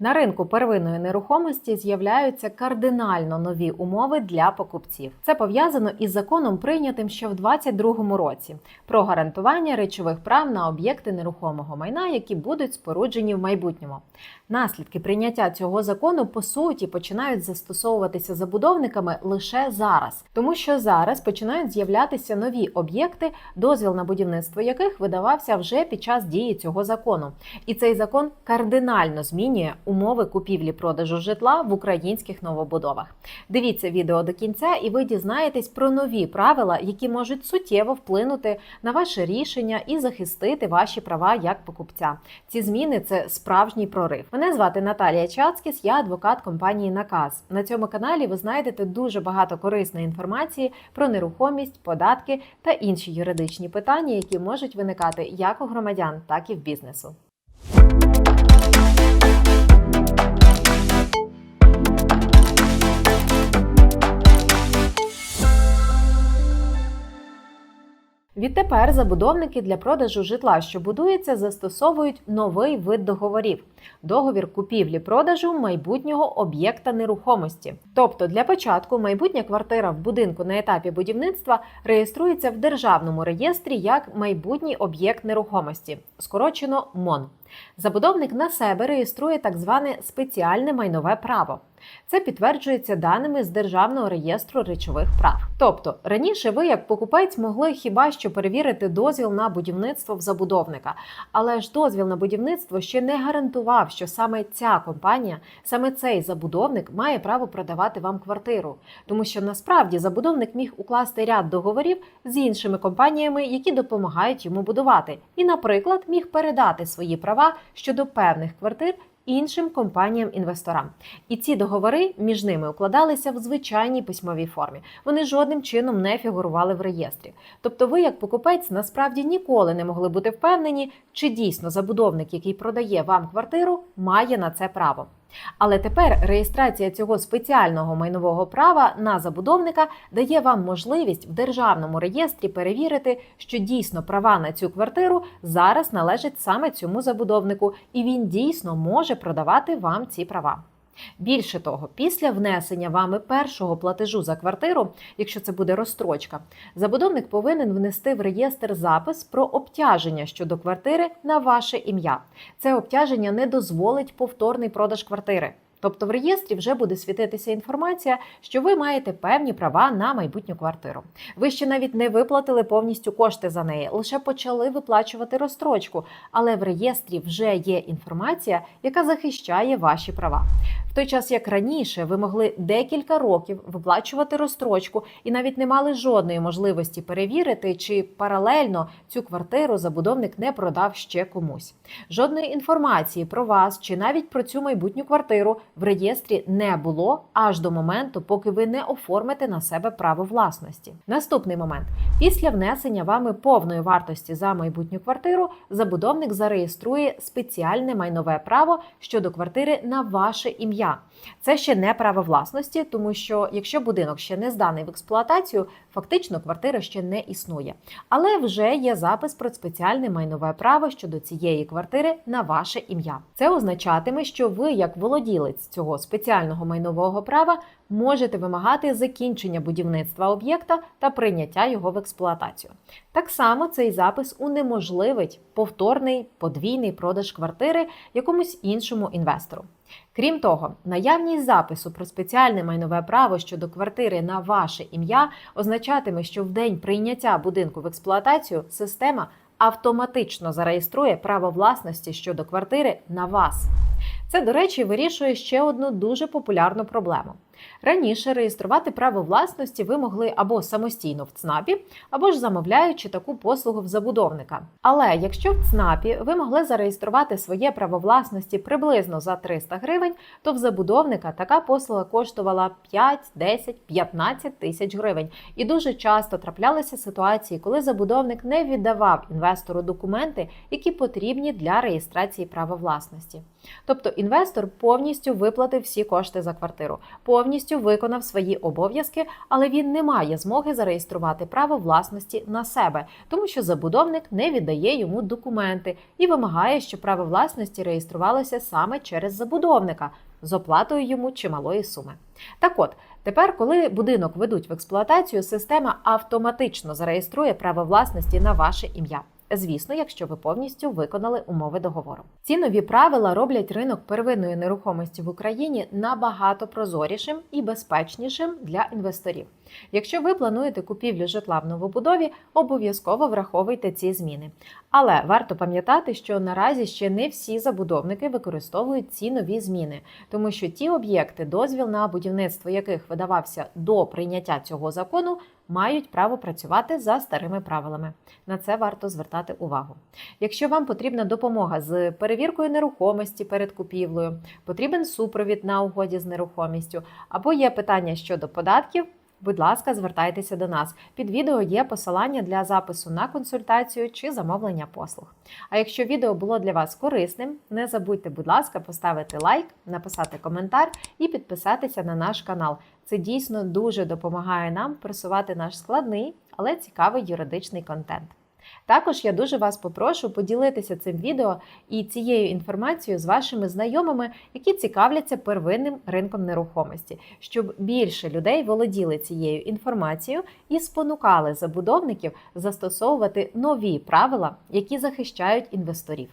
На ринку первинної нерухомості з'являються кардинально нові умови для покупців. Це пов'язано із законом, прийнятим ще в 2022 році, про гарантування речових прав на об'єкти нерухомого майна, які будуть споруджені в майбутньому. Наслідки прийняття цього закону по суті починають застосовуватися забудовниками лише зараз, тому що зараз починають з'являтися нові об'єкти, дозвіл на будівництво яких видавався вже під час дії цього закону. І цей закон кардинально змінює умови купівлі-продажу житла в українських новобудовах. Дивіться відео до кінця, і ви дізнаєтесь про нові правила, які можуть суттєво вплинути на ваше рішення і захистити ваші права як покупця. Ці зміни це справжній прорив. Мене звати Наталія Чацкіс, я адвокат компанії Наказ. На цьому каналі ви знайдете дуже багато корисної інформації про нерухомість, податки та інші юридичні питання, які можуть виникати як у громадян, так і в бізнесу. Відтепер забудовники для продажу житла, що будується, застосовують новий вид договорів договір купівлі-продажу майбутнього об'єкта нерухомості. Тобто, для початку майбутня квартира в будинку на етапі будівництва реєструється в державному реєстрі як майбутній об'єкт нерухомості, скорочено МОН. Забудовник на себе реєструє так зване спеціальне майнове право. Це підтверджується даними з Державного реєстру речових прав. Тобто раніше ви, як покупець, могли хіба що перевірити дозвіл на будівництво в забудовника, але ж дозвіл на будівництво ще не гарантував, що саме ця компанія, саме цей забудовник має право продавати вам квартиру, тому що насправді забудовник міг укласти ряд договорів з іншими компаніями, які допомагають йому будувати, і, наприклад, міг передати свої права щодо певних квартир іншим компаніям-інвесторам. І ці договори між ними укладалися в звичайній письмовій формі. Вони жодним чином не фігурували в реєстрі. Тобто, ви, як покупець, насправді ніколи не могли бути впевнені, чи дійсно забудовник, який продає вам квартиру, має на це право. Але тепер реєстрація цього спеціального майнового права на забудовника дає вам можливість в державному реєстрі перевірити, що дійсно права на цю квартиру зараз належать саме цьому забудовнику, і він дійсно може продавати вам ці права. Більше того, після внесення вами першого платежу за квартиру, якщо це буде розстрочка, забудовник повинен внести в реєстр запис про обтяження щодо квартири на ваше ім'я. Це обтяження не дозволить повторний продаж квартири. Тобто в реєстрі вже буде світитися інформація, що ви маєте певні права на майбутню квартиру. Ви ще навіть не виплатили повністю кошти за неї, лише почали виплачувати розстрочку, але в реєстрі вже є інформація, яка захищає ваші права. Той час, як раніше, ви могли декілька років виплачувати розстрочку і навіть не мали жодної можливості перевірити, чи паралельно цю квартиру забудовник не продав ще комусь. Жодної інформації про вас чи навіть про цю майбутню квартиру в реєстрі не було аж до моменту, поки ви не оформите на себе право власності. Наступний момент: після внесення вами повної вартості за майбутню квартиру, забудовник зареєструє спеціальне майнове право щодо квартири на ваше ім'я. Це ще не право власності, тому що якщо будинок ще не зданий в експлуатацію, фактично квартира ще не існує. Але вже є запис про спеціальне майнове право щодо цієї квартири на ваше ім'я. Це означатиме, що ви, як володілець цього спеціального майнового права, можете вимагати закінчення будівництва об'єкта та прийняття його в експлуатацію. Так само цей запис унеможливить повторний подвійний продаж квартири якомусь іншому інвестору. Крім того, наявність запису про спеціальне майнове право щодо квартири на ваше ім'я означатиме, що в день прийняття будинку в експлуатацію система автоматично зареєструє право власності щодо квартири на вас. Це, до речі, вирішує ще одну дуже популярну проблему. Раніше реєструвати право власності ви могли або самостійно в ЦНАПі, або ж замовляючи таку послугу в забудовника. Але якщо в ЦНАПі ви могли зареєструвати своє право власності приблизно за 300 гривень, то в забудовника така послуга коштувала 5, 10, 15 тисяч гривень. І дуже часто траплялися ситуації, коли забудовник не віддавав інвестору документи, які потрібні для реєстрації права власності. Тобто інвестор повністю виплатив всі кошти за квартиру. повністю повністю виконав свої обов'язки, але він не має змоги зареєструвати право власності на себе, тому що забудовник не віддає йому документи і вимагає, щоб право власності реєструвалося саме через забудовника з оплатою йому чималої суми. Так от, тепер, коли будинок ведуть в експлуатацію, система автоматично зареєструє право власності на ваше ім'я. Звісно, якщо ви повністю виконали умови договору. Ці нові правила роблять ринок первинної нерухомості в Україні набагато прозорішим і безпечнішим для інвесторів. Якщо ви плануєте купівлю житла в новобудові, обов'язково враховуйте ці зміни. Але варто пам'ятати, що наразі ще не всі забудовники використовують ці нові зміни, тому що ті об'єкти, дозвіл на будівництво яких видавався до прийняття цього закону, мають право працювати за старими правилами. На це варто звертати увагу. Якщо вам потрібна допомога з перевіркою нерухомості перед купівлею, потрібен супровід на угоді з нерухомістю, або є питання щодо податків. Будь ласка, звертайтеся до нас. Під відео є посилання для запису на консультацію чи замовлення послуг. А якщо відео було для вас корисним, не забудьте, будь ласка, поставити лайк, написати коментар і підписатися на наш канал. Це дійсно дуже допомагає нам просувати наш складний, але цікавий юридичний контент. Також я дуже вас попрошу поділитися цим відео і цією інформацією з вашими знайомими, які цікавляться первинним ринком нерухомості, щоб більше людей володіли цією інформацією і спонукали забудовників застосовувати нові правила, які захищають інвесторів.